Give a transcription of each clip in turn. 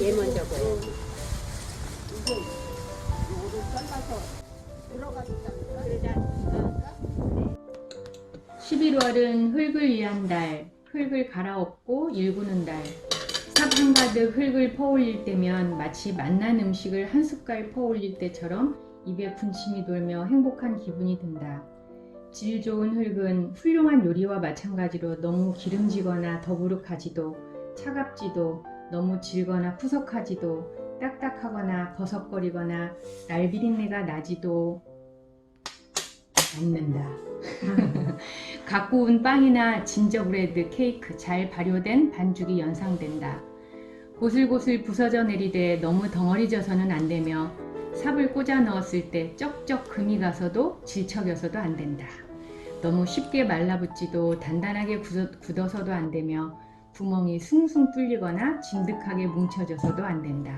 얘 먼저 보여. 이거 요거를 잘라서 들어가도 잘까 11월은 흙을 위한 달, 흙을 갈아엎고 일구는 달. 삽 한 가득 흙을 퍼올릴 때면 마치 맛난 음식을 한 숟갈 퍼올릴 때처럼 입에 군침이 돌며 행복한 기분이 든다. 질 좋은 흙은 훌륭한 요리와 마찬가지로 너무 기름지거나 더부룩하지도 차갑지도 너무 질거나 푸석하지도 딱딱하거나 버석거리거나 날비린내가 나지도 않는다. 갖고 온 빵이나 진저브레드, 케이크, 잘 발효된 반죽이 연상된다. 고슬고슬 부서져 내리되 너무 덩어리져서는 안 되며 삽을 꽂아 넣었을 때 쩍쩍 금이 가서도 질척여서도 안 된다. 너무 쉽게 말라붙지도 단단하게 굳어, 굳어서도 안 되며 구멍이 숭숭 뚫리거나 진득하게 뭉쳐져서도 안 된다.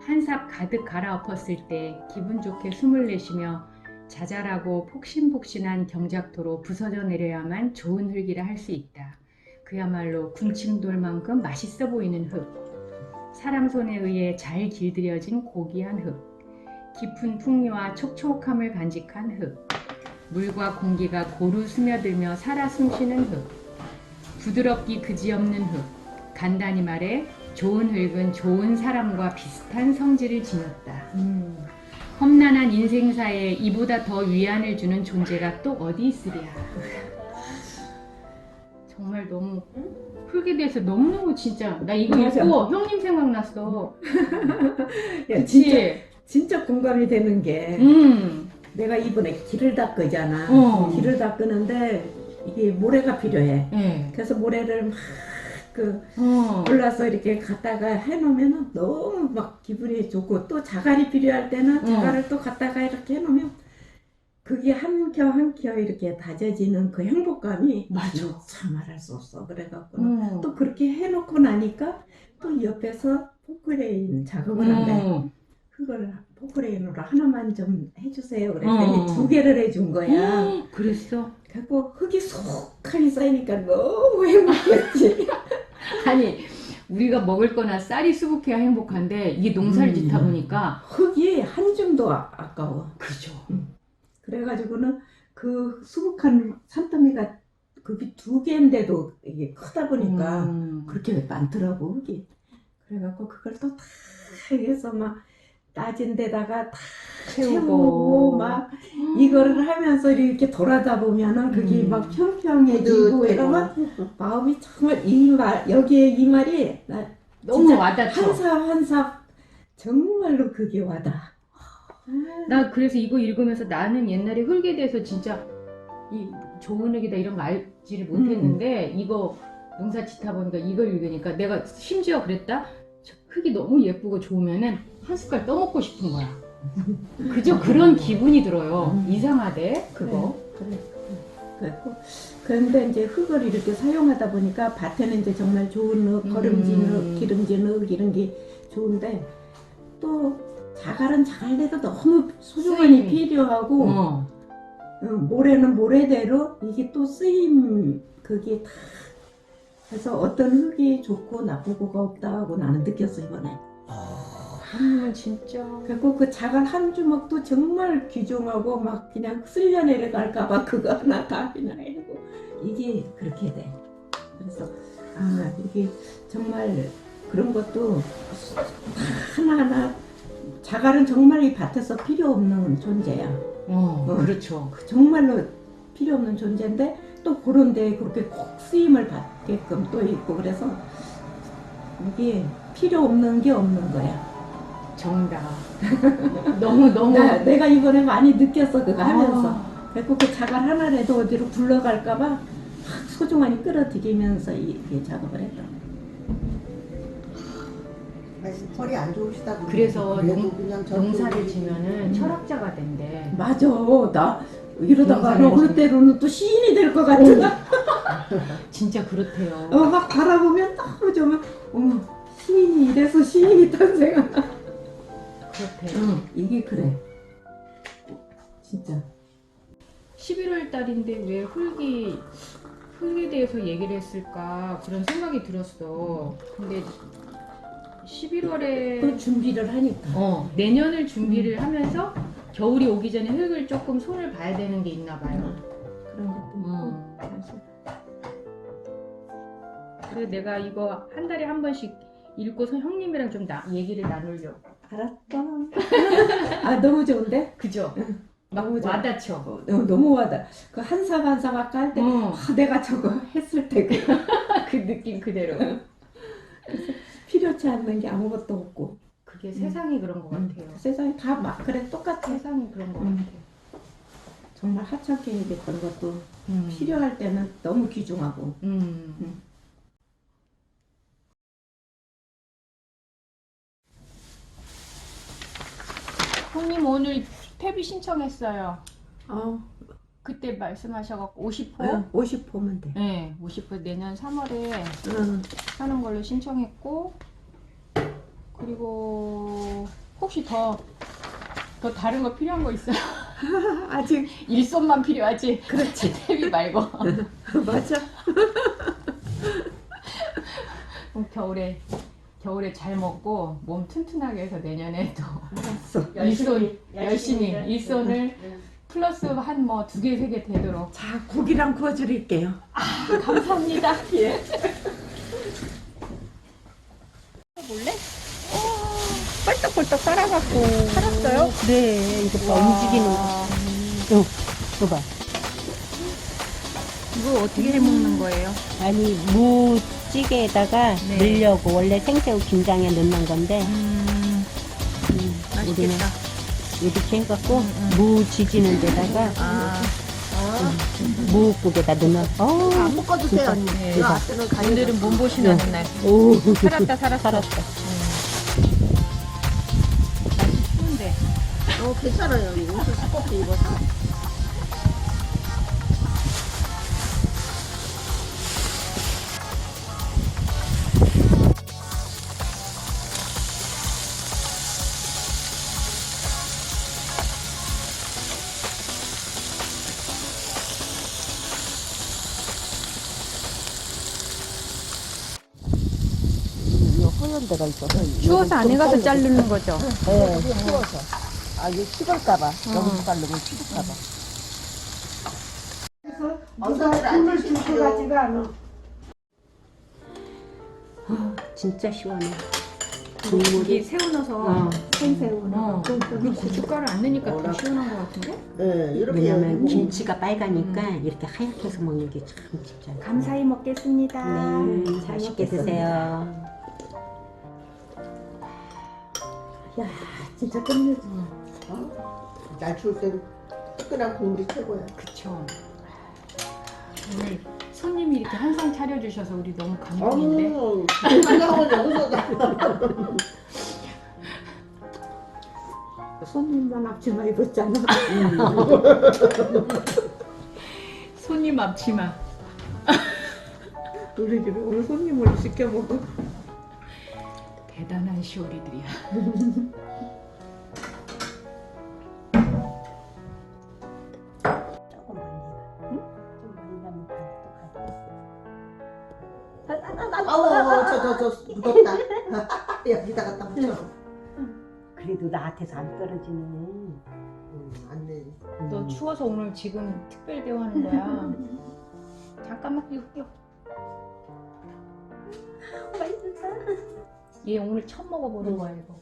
한 삽 가득 갈아엎었을 때 기분 좋게 숨을 내쉬며 자잘하고 폭신폭신한 경작토로 부서져 내려야만 좋은 흙이라 할 수 있다. 그야말로 군침돌만큼 맛있어 보이는 흙. 사람 손에 의해 잘 길들여진 고귀한 흙. 깊은 풍미와 촉촉함을 간직한 흙. 물과 공기가 고루 스며들며 살아 숨쉬는 흙. 부드럽기 그지없는 흙. 간단히 말해 좋은 흙은 좋은 사람과 비슷한 성질을 지녔다. 음. 험난한 인생사에 이보다 더 위안을 주는 존재가 또 어디 있으랴. 정말 너무 흙에 대해서 너무너무 진짜 나 이거 맞아. 읽고 형님 생각났어. 야, 진짜, 그치? 진짜 공감이 되는 게 음. 내가 이번에 길을 닦으잖아. 어. 길을 닦으는데 이게 모래가 필요해. 예. 그래서 모래를 막 그 어. 골라서 이렇게 갖다가 해놓으면 너무 막 기분이 좋고 또 자갈이 필요할 때는 자갈을 또 갖다가 이렇게 해놓으면 그게 한 켜 한 켜 이렇게 다져지는 그 행복감이 맞아. 진짜 말할 수 없어. 그래갖고 어. 또 그렇게 해놓고 나니까 또 옆에서 포크레인 작업을 한대. 어. 그걸 포크레인으로 하나만 좀 해주세요. 그랬더니 어. 두 개를 해준 거야. 어, 그랬어? 그래갖고 흙이 속하게 쌓이니까 너무 행복했지. 아니 우리가 먹을 거나 쌀이 수북해야 행복한데 이게 농사를 음. 짓다 보니까 흙이 한 줌도 아- 아까워. 그죠. 그래가지고는 그 수북한 산더미가 그게 두 개인데도 이게 크다 보니까 음. 그렇게 많더라고 흙이. 그래갖고 그걸 또 다 해서 막 낮은 데다가 다 채우고 채우고 막 이거를 하면서 이렇게 돌아다 보면은 그게 음. 막 평평해지고 이러면 마음이 정말 이 말 여기에 이 말이 나 너무 와닿죠. 한삽 한삽 정말로 그게 와닿아. 아, 나 그래서 이거 읽으면서 나는 옛날에 흙에 대해서 진짜 이 좋은 흙이다 이런 거 알지를 못했는데 이거 농사 짓다 보니까 이걸 읽으니까 내가 심지어 그랬다 저 흙이 너무 예쁘고 좋으면은 한 숟갈 떠먹고 싶은 거야 그저 그런 기분이 들어요 음. 이상하대 그거 그래. 그래고 그런데 이제 흙을 이렇게 사용하다 보니까 밭에는 이제 정말 좋은 흙, 거름진 음. 흙, 기름진 흙 이런 게 좋은데 또 자갈은 자갈대로 너무 소중하니 쓰임이. 필요하고 어. 응, 모래는 모래대로 이게 또 쓰임 그게 다 그래서 어떤 흙이 좋고 나쁘고가 없다고 나는 느꼈어 이번에. 음, 진짜 그리고 그 자갈 한 주먹도 정말 귀중하고 막 그냥 쓸려 내려갈까봐 그거 하나 다 그냥 해고 이게 그렇게 돼. 그래서 아 이게 정말 그런 것도 하나하나 자갈은 정말 이 밭에서 필요 없는 존재야. 어, 어. 그렇죠 정말로 필요 없는 존재인데 또 그런 데 그렇게 콕 쓰임을 받게끔 또 있고 그래서 이게 필요 없는 게 없는 거야. 정답. 너무 너무. 나, 내가 이번에 많이 느꼈어 그거 하면서. 아, 그래서 그 자갈 하나라도 어디로 굴러갈까봐 막 소중하니 끌어들이면서 이, 이 작업을 했던 털이 안 좋으시다고 그래서 그래도 농- 그냥 농사를 지면은 음. 철학자가 된대. 맞아. 나 이러다가 어느 때로는 또 시인이 될 것 같은 진짜 그렇대요. 어, 막 바라보면 너무 좀 어머 시인이 이래서 시인이 탄생하나 그렇대요. 응 이게 그래. 진짜. 11월 달인데 왜 흙이 흙에 대해서 얘기를 했을까 그런 생각이 들었어. 근데 11월에 그 준비를 하니까. 어, 내년을 준비를 하면서 겨울이 오기 전에 흙을 조금 손을 봐야 되는 게 있나 봐요. 그런 것도 있고. 음. 그래서 그래서 내가 이거 한 달에 한 번씩 읽고서 형님이랑 좀 나, 얘기를 나누려고. 알았다. 아 너무 좋은데? 그죠? 막 너무 좋아. 와닿죠. 어, 너무, 너무 와다. 그 한삽 한삽 아까 할 때, 어, 아, 내가 저거 했을 때 그, 그 느낌 그대로. 필요치 않는 게 아무것도 없고. 그게 세상이 그런 것 같아요. 세상에 다막 그래 똑같아. 세상이 그런 것 음. 같아요. 정말 하찮게 얘기했던 것도 음. 필요할 때는 너무 귀중하고. 음. 음. 형님 오늘 탭이 신청했어요. 어, 그때 말씀하셔갖고 50호? 어, 50호면 돼. 네, 50호 내년 3월에 응. 하는 걸로 신청했고 그리고 혹시 더, 더 다른 거 필요한 거 있어요? 아직 일손만 필요하지? 그렇지. 탭이 말고 맞아. 그럼 겨울에 겨울에 잘 먹고 몸 튼튼하게 해서 내년에 또 알았어. 일손 열심히 일손을 플러스 한 뭐 두 개 세 개 되도록 자, 고기랑 구워드릴게요. 감사합니다. 예. 볼래? 뻘떡뻘떡 따라갖고. 살았어요? 그래 이거 봐 움직이는 거 어, 이거 봐 이거 어떻게 해 먹는 거예요? 아니 무 찌개에다가 네. 넣으려고 원래 생새우 김장에 넣는 건데 음, 음, 우리는 맛있겠다. 이렇게 해갖고 음, 음. 무 지지는 데다가 아, 무국에다 넣으면 어안 묶어주세요 언니. 네. 이거 앞에는 가위로. 오늘은 몸보신 하는 날. 오, 살았다 살았어. 살았다 괜찮아요. 옷을 두껍게 입어서. 이 허연 데가 있어서 추워서 안에 가서 자르는 거죠. 네. 추워서 아 이거 식을까봐 여기서 자르면 식을까봐 누가 힘을 줄 앉으십시오. 것 같지가 않아. 진짜 시원해 국물이 새우 넣어서 어. 생새우는. 어. 그 고춧가루 안 넣으니까 더? 시원한 것 같은데? 네 이렇게. 왜냐면 해가지고. 김치가 빨가니까 이렇게 하얗게 해서 먹는 게 참 진짜 감사히 먹겠습니다. 네 맛있게 드세요 야, 진짜 끝내 줘. 날 추울 땐 뜨끈한 국물이 최고야. 그쵸. 오늘 손님이 이렇게 한상 차려주셔서 우리 너무 감동인데. 어머, 여기서 나. 손님만 앞치마 입었잖아. 손님 앞치마. 우리 집에 오늘 손님을 시켜 먹어. 대단한 시오리들이야. 또 아우 저저 저 무겁다. 여기다가 딱 붙여. 그래도 나한테서 안 떨어지네 음, 안 돼. 너 추워서 오늘 지금 특별 대우하는 거야. 잠깐만 이거 이거. 얘 오늘 처음 먹어보는 거야 이거.